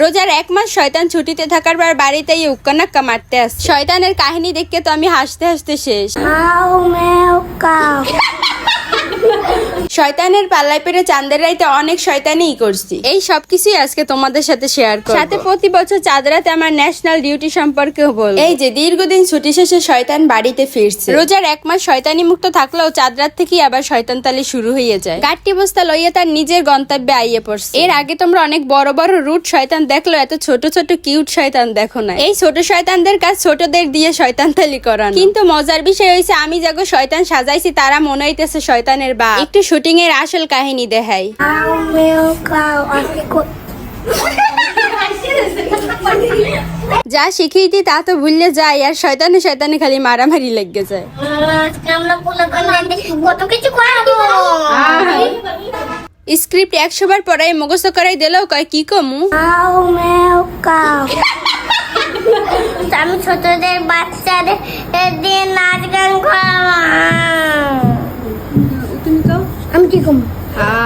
রোজার এক মাস শয়তান ছুটিতে থাকার পর বাড়িতে এই উক্কানাক্কা মারতে আসছে শয়তানের কাহিনী দেখে তো আমি হাসতে হাসতে শেষ. শয়তানের পাল্লায় পেরে চাঁদের রাইতে অনেক শয়তানিই করছি। এই সব কিছুই আজকে তোমাদের সাথে শেয়ার করব। সাথে প্রতি বছর চাঁদ রাতে আমার ন্যাশনাল ডিউটি সম্পর্কে বল এই যে দীর্ঘদিন ছুটি শেষে শয়তান বাড়িতে ফিরছে। রোজার এক মাস শয়তানি মুক্ত থাকলেও চাঁদ রাত থেকেই আবার শয়তান তালি শুরু হয়ে যায়। গাঠটি বস্তা লইয়া তার নিজের গন্তব্যে আইয়ে পড়ছে। এর আগে তোমরা অনেক বড় বড় রুট শয়তান দেখল এত ছোট ছোট কিউট শয়তান দেখো না এই ছোট শয়তানদের কাজ ছোটদের দিয়ে শয়তান তালি করানো। কিন্তু মজার বিষয় হয়েছে আমি যাগো শয়তান সাজাইছি তারা মনে হইতেছে শয়তানের বা একটু শুটিং এর আসল কাহিনী দেখাই। যা শিখিয়ে তা তো ভুললে যায় আর শয়তানে শয়তানে খালি মারামারি লেগে যায়। স্ক্রিপ্ট একশো বার পড়াই মুখস্থ করাই দিলেও কয় কি কমু?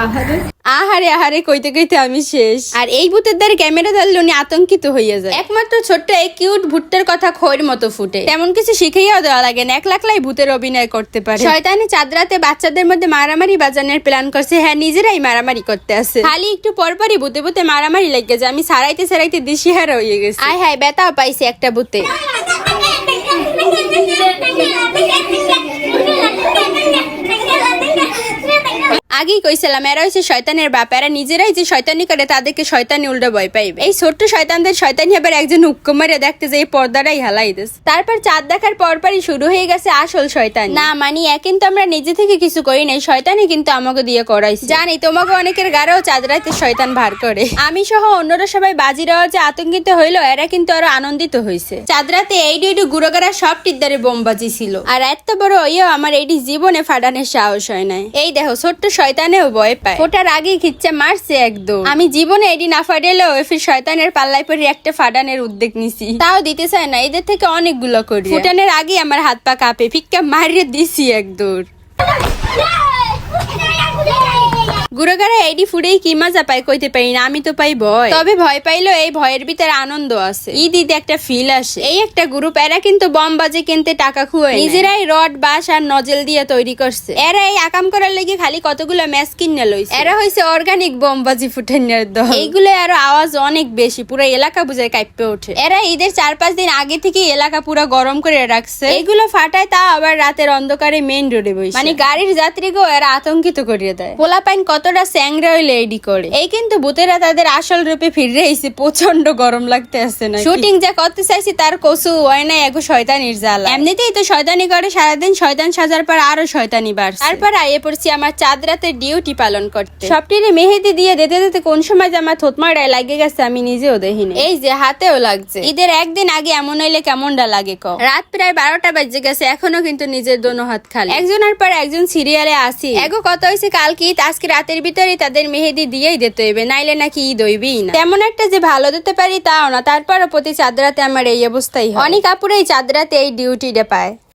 আহারে। আহারে কইতে কইতে আমি শেষ। আর এই ভূতের দ্বারা ক্যামেরা ধরলে উনি আতঙ্কিত হইয়া যায়। একমাত্র ছোট্ট এই কিউট ভূতটার কথা খৈর মতো ফুটে। তেমন কিছু শিখাইয়াও দেওয়া লাগে না, এক লাখলাই ভূতের অভিনয় করতে পারে। শয়তানি চাঁদরাতে বাচ্চাদের মধ্যে মারামারি বাজানোর প্ল্যান করছে। হ্যাঁ নিজেরাই মারামারি করতে আছে খালি একটু পরপরই ভূতে ভূতে মারামারি লেগে যায়। আমি সারাইতে সারাইতে দিশিহারা হয়ে গেছি। আয় হায়, ব্যথাও পাইছি একটা ভূতে। কইছিলাম এরা হচ্ছে শয়তানের বাপ এরা নিজেরাই যে শয়তানি করে তাদেরকে শয়তানি উল্টো ভয় পাইবে। এই ছোট্ট শয়তানদের শয়তানি আবার একজন হুক্কো মারে দেখতে যে এই পর্দাটাই হালাই দিস তারপর চাঁদ দেখার পরপরই শুরু হয়ে গেছে আসল শয়তান। না মানি এ কিন্তু আমরা নিজে থেকে কিছু করি নাই শয়তানি কিন্তু আমাকে দিয়ে করাইছে। জানি তোমাকে অনেকের গাড়েও চাঁদ রাতে শয়তান ভার করে। আমি সহ অন্যরা সবাই বাজি দেওয়ার যে আতঙ্কিত হইল এরা কিন্তু আরও আনন্দিত হয়েছে চাঁদ রাতে এই ডুইডু গুড়োগাড়া সব টিদ্দারে বোমবাজি ছিল আর এত বড় ইয়েও আমার এইটি জীবনে ফাটানোর সাহস হয় নাই। এই দেখো ছোট্ট শয়তানেও ভয় পায়। ওটার আগেই খিচ্চা মারছে একদম। আমি জীবনে এটি না ফাটাইলেও ফির শয়তানের পাল্লায় পরে একটা ফাটানের উদ্যোগ নিছি। তাও দিতে চায় না এদের থেকে অনেকগুলো করি। ফুটানের আগেই আমার হাত পা কাঁপে ফিক্কা মারিয়ে দিছি একদম গুড়াগাড়া এইডি ফুড়েই কি মজা পাই কইতে পারি না, আমি তো পাই ভয়। তবে ভয় পাইলেও এই ভয়ের ভিতরে আনন্দ আছে। ঈদ ঈদ একটা ফিল আসে। এই একটা গ্রুপ এরা কিন্তু বম বাজে কিনতে টাকা খুয়ে নিজেরাই রড বাস আর নজেল দিয়ে তৈরি করছে। এরা এই আকাম করার লেগে খালি কতগুলো ম্যাচ কিনে লইছে। এরা হইছে অর্গানিক বম বাজি ফুটেনের দল। এইগুলো আরও আওয়াজ অনেক বেশি, পুরো এলাকা বুঝায় কাঁপে ওঠে। এরা ঈদের চার পাঁচ দিন আগে থেকে এলাকা পুরো গরম করে রাখছে। এইগুলো ফাটায় তা আবার রাতের অন্ধকারে মেইন রোডে বসে মানে গাড়ির যাত্রীকেও এরা আতঙ্কিত করিয়ে দেয়। পোলা পাইন কতটা স্যাংরা হইলে এডি করে। এই কিন্তু ভূতেরা তাদের আসল রূপে ফিরে এসে প্রচণ্ড গরম লাগতে আসছে না শুটিং যা করতে চাইছি তার কসু হয় না এগো শয়তানির জ্বালা। এমনিতেই তো শয়তানি করে সারাদিন শয়তান সাজার পর আরও শয়তানি বার তারপর আইয়ে পড়ছি আমার চাঁদ রাতের ডিউটি পালন করতে। সবটিরে মেহেদি দিয়ে দিতে দিতে কোন সময় যে আমার থতমাড়ায় লাগে গেছে আমি নিজেও দেখিনি। এই যে হাতেও লাগছে। ঈদের একদিন আগে এমন হইলে কেমনটা লাগে ক রাত প্রায় বারোটা বাজে গেছে এখনও কিন্তু নিজের দোনো হাত খালি। একজনের পর একজন সিরিয়ালে আসি। এগো কত হয়েছে কালকে আজকে রাতের ভিতরে তাদের মেহেদি দিয়েই দিতে হইবে, নাইলে নাকি ঈদ হইবেই না। তেমন একটা যে ভালো দিতে পারি তাও না, তারপরও প্রতি চাঁদ রাতে আমার এই অবস্থাই হয়। অনেক আপুরাই চাঁদ রাতে এই ডিউটিটা পায়।